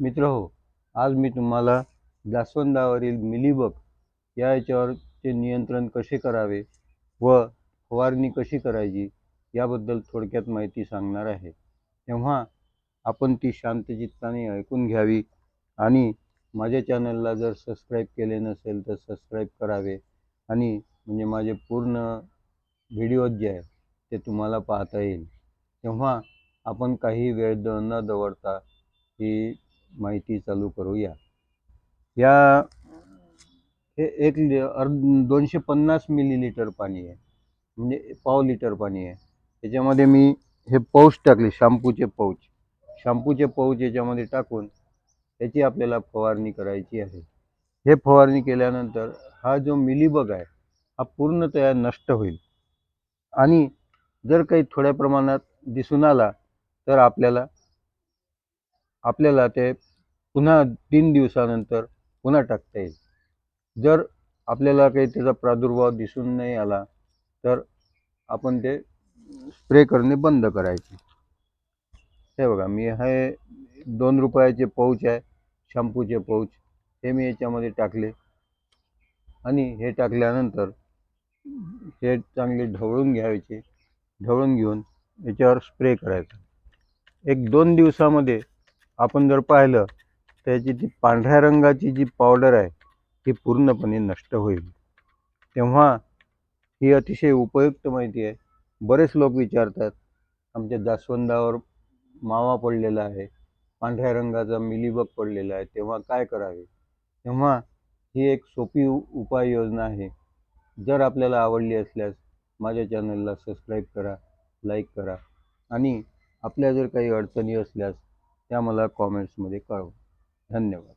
मित्र हो आज मी तुम्हाला जास्वंदावरील मिलीबग या याच्यावरचे नियंत्रण कसे करावे व फवारणी कशी करायची याबद्दल थोडक्यात माहिती सांगणार आहे. तेव्हा आपण ती शांतचित्ताने ऐकून घ्यावी आणि माझ्या चॅनलला जर सबस्क्राईब केले नसेल तर सबस्क्राईब करावे आणि म्हणजे माझे पूर्ण व्हिडिओज जे आहे ते तुम्हाला पाहता येईल. तेव्हा आपण काही वेळ न दवडता ही माहिती चालू करूया. या हे एक लि अर् दोनशे पन्नास मिलीलिटर पाणी आहे. म्हणजे पाव लिटर पाणी आहे. त्याच्यामध्ये मी हे पाऊच टाकले शॅम्पूचे पाऊच. शॅम्पूचे पाऊच याच्यामध्ये टाकून त्याची आपल्याला फवारणी करायची आहे. हे फवारणी केल्यानंतर हा जो मिलीबग आहे हा पूर्णतया नष्ट होईल. आणि जर काही थोड्या प्रमाणात दिसून आला तर आपल्याला आपल्याला ते पुन्हा तीन दिवसानंतर पुन्हा टाकता येईल. जर आपल्याला काही त्याचा प्रादुर्भाव दिसून नाही आला तर आपण ते स्प्रे करणे बंद करायचे. हे बघा मी हे दोन रुपयाचे पाऊच आहे शॅम्पूचे पाऊच हे मी याच्यामध्ये टाकले. आणि हे टाकल्यानंतर हे चांगले ढवळून घ्यायचे ढवळून घेऊन याच्यावर स्प्रे करायचा. एक दोन दिवसामध्ये आपण जर पाहिलं त्याची जी पांढऱ्या रंगाची जी पावडर आहे ती पूर्णपणे नष्ट होईल. तेव्हा ही अतिशय उपयुक्त माहिती आहे. बरेच लोक विचारतात आमच्या जास्वंदावर मावा पडलेला आहे पांढऱ्या रंगाचा मिलीबग पडलेला आहे तेव्हा काय करावे? तेव्हा ही एक सोपी उपाययोजना आहे. जर आपल्याला आवडली असल्यास माझ्या चॅनलला सबस्क्राईब करा लाईक करा. आणि आपल्या जर काही अडचणी असल्यास त्या मला कॉमेंट्समध्ये कळवा. धन्यवाद.